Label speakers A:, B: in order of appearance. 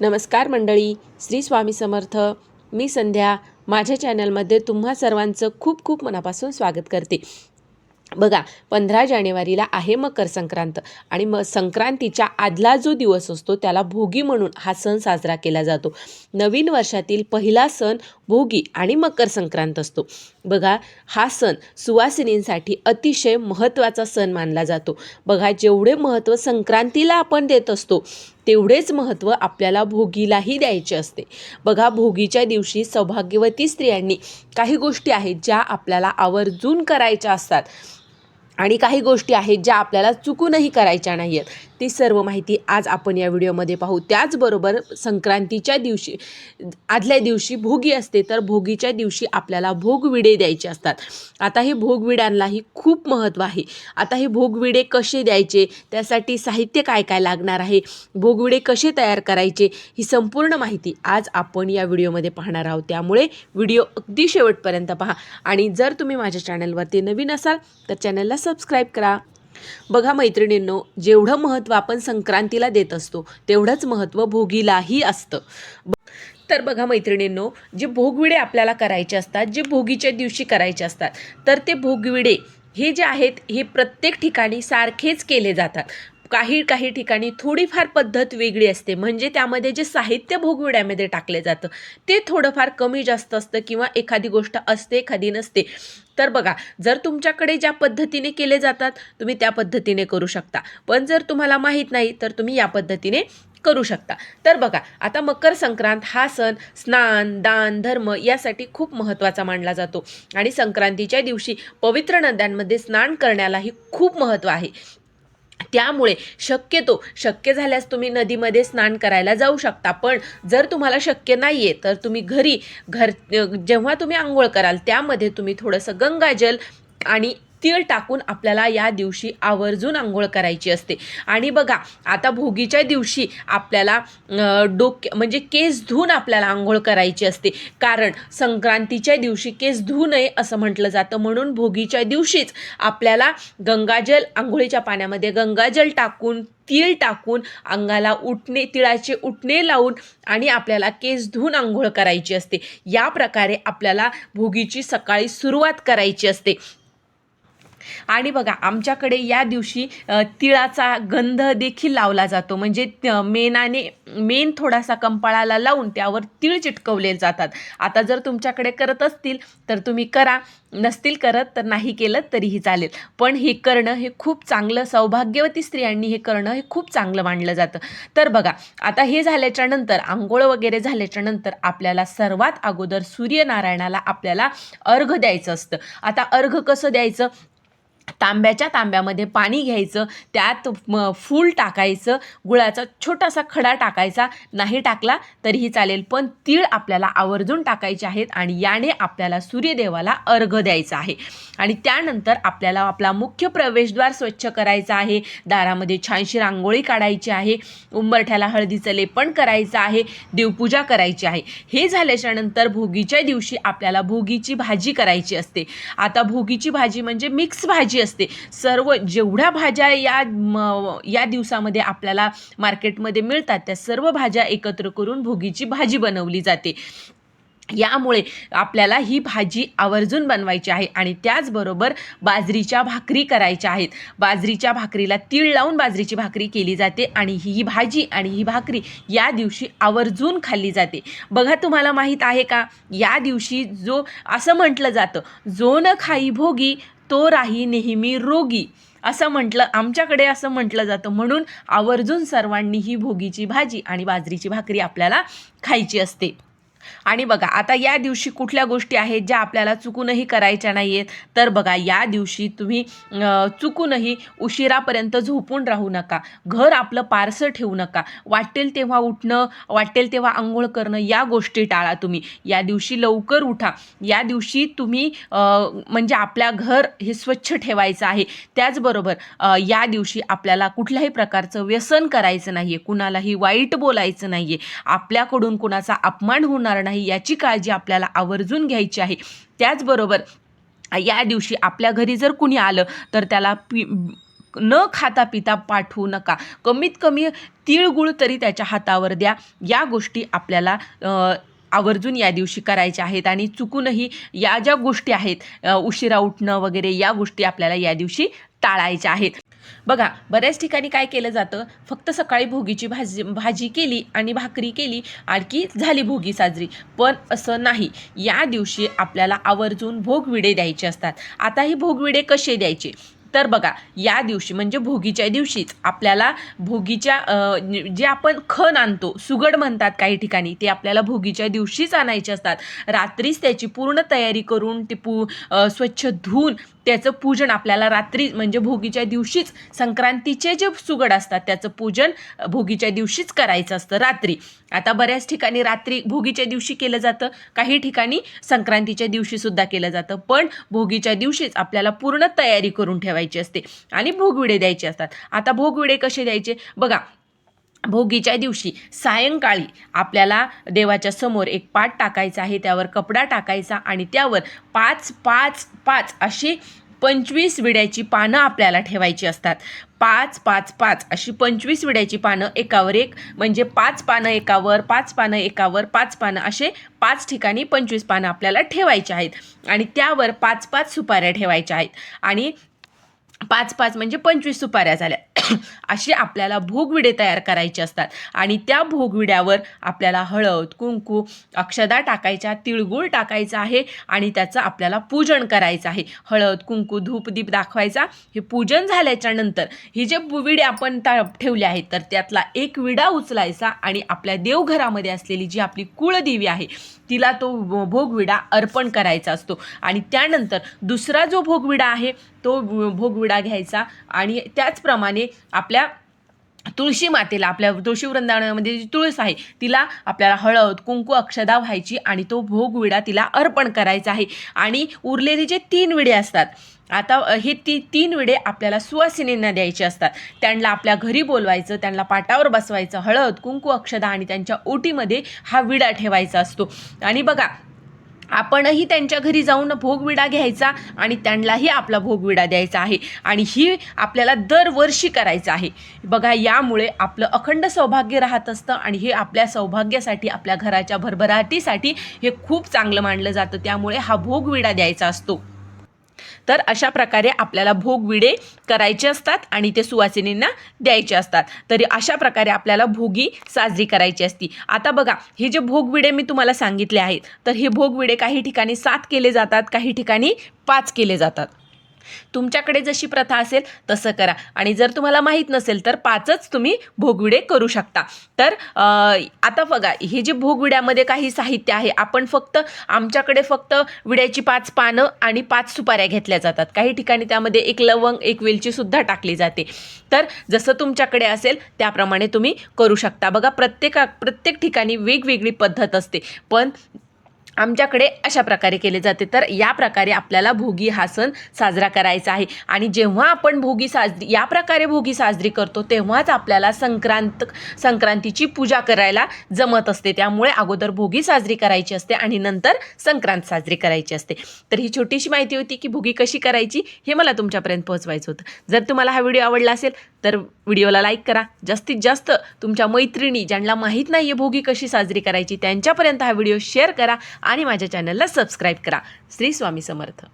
A: नमस्कार मंडळी श्री स्वामी समर्थ. मी संध्या. माझ्या चॅनलमध्ये तुम्हा सर्वांचं खूप खूप मनापासून स्वागत करते. बघा पंधरा जानेवारीला आहे मकर संक्रांत आणि मग संक्रांतीच्या आदला जो दिवस असतो त्याला भोगी म्हणून हा सण साजरा केला जातो. नवीन वर्षातील पहिला सण भोगी आणि मकर संक्रांत असतो. बघा हा सण सुवासिनींसाठी अतिशय महत्त्वाचा सण मानला जातो. बघा जेवढे महत्त्व संक्रांतीला आपण देत असतो तेवढेच महत्त्व आपल्याला भोगीलाही द्यायचे असते. बघा भोगीच्या दिवशी सौभाग्यवती स्त्रियांनी काही गोष्टी आहेत ज्या आपल्याला आवर्जून करायच्या असतात आणि काही गोष्टी आहेत ज्या आपल्याला चुकूनही करायच्या नाही आहेत ती सर्व माहिती आज आपण या व्हिडिओमध्ये पाहू. त्याचबरोबर संक्रांतीच्या दिवशी आदल्या दिवशी भोगी असते तर भोगीच्या दिवशी आपल्याला भोगविडे द्यायचे असतात. आता हे भोगविड्यांनाही खूप महत्त्व आहे. आता हे भोगविडे कसे द्यायचे? त्यासाठी साहित्य काय काय लागणार आहे? भोगविडे कसे तयार करायचे? ही संपूर्ण माहिती आज आपण या व्हिडिओमध्ये पाहणार आहोत. त्यामुळे व्हिडिओ अगदी शेवटपर्यंत पहा. आणि जर तुम्ही माझ्या चॅनलवरती नवीन असाल तर चॅनलला सबस्क्राईब करा. बघा मैत्रिणींनो जेवढं महत्त्व आपण संक्रांतीला देत असतो तेवढंच महत्त्व भोगीलाही असतं. तर बघा मैत्रिणींनो जे भोगविडे आपल्याला करायचे असतात जे भोगीच्या दिवशी करायचे असतात तर ते भोगविडे हे जे आहेत हे प्रत्येक ठिकाणी सारखेच केले जातात. काही काही ठिकाणी थोडीफार पद्धत वेगळी असते म्हणजे त्यामध्ये जे साहित्य भोगविड्यामध्ये टाकले जातं ते थोडंफार कमी जास्त असतं किंवा एखादी गोष्ट असते एखादी नसते. तर बघा जर तुमच्याकडे ज्या पद्धतीने केले जातात तुम्ही त्या पद्धतीने करू शकता. पण जर तुम्हाला माहीत नाही तर तुम्ही या पद्धतीने करू शकता. तर बघा आता मकर संक्रांत हा सण स्नान दान धर्म यासाठी खूप महत्त्वाचा मानला जातो. आणि संक्रांतीच्या दिवशी पवित्र नद्यांमध्ये स्नान करण्यालाही खूप महत्त्व आहे. त्यामुळे शक्यतो शक्य झाल्यास तुम्ही नदीमध्ये स्नान करायला जाऊ शकता. पण जर तुम्हाला शक्य नाही आहे तर तुम्ही घरी घर जेव्हा तुम्ही आंघोळ कराल त्यामध्ये तुम्ही थोडंसं गंगाजल आणि तीळ टाकून आपल्याला या दिवशी आवर्जून आंघोळ करायची असते. आणि बघा आता भोगीच्या दिवशी आपल्याला डोक्या डोके म्हणजे केस धुवून आपल्याला आंघोळ करायची असते. कारण संक्रांतीच्या दिवशी केस धुवू नये असं म्हटलं जातं. म्हणून भोगीच्या दिवशीच आपल्याला गंगाजल आंघोळीच्या पाण्यामध्ये गंगाजल टाकून तीळ टाकून अंगाला उठणे तिळाचे उठणे लावून आणि आपल्याला केस धुवून आंघोळ करायची असते. या प्रकारे आपल्याला भोगीची सकाळी सुरुवात करायची असते. आणि बघा आमच्याकडे या दिवशी तिळाचा गंध देखील लावला जातो. म्हणजे मेनाने मेन थोडासा कंपाळाला लावून त्यावर तीळ चिटकवले जातात. आता जर तुमच्याकडे करत असतील तर तुम्ही करा. नसतील करत तर नाही केलं तरीही चालेल. पण हे करणं हे खूप चांगलं सौभाग्यवती स्त्रियांनी हे करणं हे खूप चांगलं मानलं जातं. तर बघा आता हे झाल्याच्यानंतर आंघोळ वगैरे झाल्याच्यानंतर आपल्याला सर्वात अगोदर सूर्यनारायणाला आपल्याला अर्घ द्यायचं असतं. आता अर्घ कसं द्यायचं? तांब्याच्या तांब्यामध्ये पाणी घ्यायचं त्यात म फूल टाकायचं गुळाचा छोटासा खडा टाकायचा नाही टाकला तरीही चालेल पण तीळ आपल्याला आवर्जून टाकायचे आहेत आणि याने आपल्याला सूर्यदेवाला अर्घ द्यायचा आहे. आणि त्यानंतर आपल्याला आपला मुख्य प्रवेशद्वार स्वच्छ करायचा आहे दारामध्ये छानशी रांगोळी काढायची आहे उंबरठ्याला हळदीचं लेपन करायचं आहे देवपूजा करायची आहे. हे झाल्याच्यानंतर भोगीच्या दिवशी आपल्याला भोगीची भाजी करायची असते. आता भोगीची भाजी म्हणजे मिक्स भाजी असते. सर्व जेवढ्या भाज्या या म- या दिवसामध्ये आपल्याला मार्केटमध्ये मिळतात त्या सर्व भाज्या एकत्र करून भोगीची भाजी बनवली जाते. यामुळे आपल्याला ही भाजी आवर्जून बनवायची आहे आणि त्याचबरोबर बाजरीच्या भाकरी करायच्या आहेत. बाजरीच्या भाकरीला तीळ लावून बाजरीची भाकरी केली जाते आणि ही भाजी आणि ही भाकरी या दिवशी आवर्जून खाल्ली जाते. बघा तुम्हाला माहीत आहे का? या दिवशी जो असं म्हटलं जातं जो न खाई भोगी तो राही नेहमी रोगी. असं म्हटलं आमच्याकडे असं म्हटलं जातं. म्हणून आवर्जून सर्वांनी ही भोगीची भाजी आणि बाजरीची भाकरी आपल्याला खायची असते. आणि बघा आता या दिवशी कुठल्या गोष्टी आहेत ज्या आपल्याला चुकूनही करायच्या नाही आहेत तर बघा या दिवशी तुम्ही चुकूनही उशिरापर्यंत झोपून राहू नका. घर आपलं पारसं ठेवू नका. वाटेल तेव्हा उठणं वाटेल तेव्हा आंघोळ करणं या गोष्टी टाळा तुम्ही. या दिवशी लवकर उठा. या दिवशी तुम्ही म्हणजे आपल्या घर हे स्वच्छ ठेवायचं आहे. त्याचबरोबर या दिवशी आपल्याला कुठल्याही प्रकारचं व्यसन करायचं नाही आहे कुणालाही वाईट बोलायचं नाही आहे आपल्याकडून कुणाचा अपमान होणार नाही याची काळजी आपल्याला आवर्जून घ्यायची आहे. त्याचबरोबर या दिवशी आपल्या घरी जर कुणी आलं तर त्याला पी न खाता पिता पाठवू नका. कमीत कमी तिळगुळ तरी त्याच्या हातावर द्या. या गोष्टी आपल्याला आवर्जून या दिवशी करायच्या आहेत आणि चुकूनही या ज्या गोष्टी आहेत उशिरा उठणं वगैरे या गोष्टी आपल्याला या दिवशी टाळायच्या आहेत. बघा बऱ्याच ठिकाणी काय केलं जातं? फक्त सकाळी भोगीची भाजी भाजी केली आणि भाकरी केली आणखी झाली भोगी साजरी. पण असं नाही. या दिवशी आपल्याला आवर्जून भोगविडे द्यायचे असतात. आता ही भोगविडे कसे द्यायचे? तर बघा या दिवशी म्हणजे भोगीच्या दिवशीच आपल्याला भोगीच्या जे आपण खण आणतो सुगड म्हणतात काही ठिकाणी ते आपल्याला भोगीच्या दिवशीच आणायचे असतात. रात्रीच त्याची पूर्ण तयारी करून ते पू स्वच्छ धुवून त्याचं पूजन आपल्याला रात्री म्हणजे भोगीच्या दिवशीच संक्रांतीचे जे सुगड असतात त्याचं पूजन भोगीच्या दिवशीच करायचं असतं रात्री. आता बऱ्याच ठिकाणी रात्री भोगीच्या दिवशी केलं जातं काही ठिकाणी संक्रांतीच्या दिवशीसुद्धा केलं जातं पण भोगीच्या दिवशीच आपल्याला पूर्ण तयारी करून ठेवायची असते आणि भोगविडे द्यायचे असतात. आता भोगविडे कसे द्यायचे? बघा भोगीच्या दिवशी सायंकाळी आपल्याला देवाच्या समोर एक पाट टाकायचा आहे त्यावर कपडा टाकायचा आणि त्यावर पाच पाच पाच अशी पंचवीस विड्याची पानं आपल्याला ठेवायची असतात. पाच पाच पाच अशी पंचवीस विड्याची पानं एकावर एक म्हणजे पाच पानं एकावर पाच पानं एकावर पाच पानं असे पाच ठिकाणी पंचवीस पानं आपल्याला ठेवायची आहेत. आणि त्यावर पाच पाच सुपाऱ्या ठेवायच्या आहेत. आणि पाच पाच म्हणजे पंचवीस सुपाऱ्या झाल्या. असे आपल्याला भोगविडे तयार करायचे असतात. आणि त्या भोगविड्यावर आपल्याला हळद कुंकू अक्षदा टाकायच्या तिळगुळ टाकायचा आहे आणि त्याचं आपल्याला पूजन करायचं आहे. हळद कुंकू धूपदीप दाखवायचा. हे पूजन झाल्याच्यानंतर ही जे विडे आपण ता ठेवले आहेत तर त्यातला एक विडा उचलायचा आणि आपल्या देवघरामध्ये असलेली जी आपली कुळदेवी आहे तिला तो भोगविडा अर्पण करायचा असतो. आणि त्यानंतर दुसरा जो भोगविडा आहे तो भोगविडा घ्यायचा आणि त्याचप्रमाणे आपल्या तुळशी मातेला आपल्या तुळशी वृंदावनामध्ये जी तुळस आहे तिला आपल्याला हळद कुंकू अक्षदा व्हायची आणि तो भोगविडा तिला अर्पण करायचा आहे. आणि उरलेले जे तीन विडे असतात आता हे ती तीन विडे आपल्याला सुवासिनींना द्यायचे असतात. त्यांना आपल्या घरी बोलवायचं त्यांना पाटावर बसवायचं हळद कुंकू अक्षदा आणि त्यांच्या ओटीमध्ये हा विडा ठेवायचा असतो. आणि बघा आपणही त्यांच्या घरी जाऊन भोगविडा घ्यायचा आणि त्यांनाही आपला भोगविडा द्यायचा आहे. आणि ही आपल्याला दरवर्षी करायचं आहे. बघा यामुळे आपलं अखंड सौभाग्य राहत असतं आणि हे आपल्या सौभाग्यासाठी आपल्या घराच्या भरभराटीसाठी हे खूप चांगलं मानलं जातं. त्यामुळे हा भोगविडा द्यायचा असतो. तर अशा प्रकारे आपल्याला भोगविडे करायचे असतात आणि ते सुवासिनींना द्यायचे असतात. तरी अशा प्रकारे आपल्याला भोगी साजरी करायची असती. आता बघा हे जे भोगविडे मी तुम्हाला सांगितले आहेत तर हे भोगविडे काही ठिकाणी सात केले जातात काही ठिकाणी पाच केले जातात. तुमच्याकडे जशी प्रथा असेल तसं करा. आणि जर तुम्हाला माहीत नसेल तर पाचच तुम्ही भोगविडे करू शकता. तर आता बघा हे जे भोगविड्यामध्ये काही साहित्य आहे आपण फक्त आमच्याकडे फक्त विड्याची पाच पानं आणि पाच सुपाऱ्या घेतल्या जातात. काही ठिकाणी त्यामध्ये एक लवंग एक वेलचीसुद्धा टाकली जाते. तर जसं तुमच्याकडे असेल त्याप्रमाणे तुम्ही करू शकता. बघा प्रत्येका प्रत्येक ठिकाणी वेगवेगळी पद्धत असते. पण आमच्याकडे अशा प्रकारे केले जाते. तर या प्रकारे आपल्याला भोगी हा सण साजरा करायचा आहे. आणि जेव्हा आपण भोगी साजरी या प्रकारे भोगी साजरी करतो तेव्हाच आपल्याला संक्रांत संक्रांतीची पूजा करायला जमत असते. त्यामुळे अगोदर भोगी साजरी करायची असते आणि नंतर संक्रांत साजरी करायची असते. तर ही छोटीशी माहिती होती की भोगी कशी करायची हे मला तुमच्यापर्यंत पोहोचवायचं होतं. जर तुम्हाला हा व्हिडिओ आवडला असेल तर व्हिडिओला लाईक करा. जास्तीत जास्त तुमच्या मैत्रिणी ज्यांना माहीत नाही आहे भोगी कशी साजरी करायची त्यांच्यापर्यंत हा व्हिडिओ शेअर करा आणि माझ्या चॅनलला सबस्क्राईब करा. श्री स्वामी समर्थ.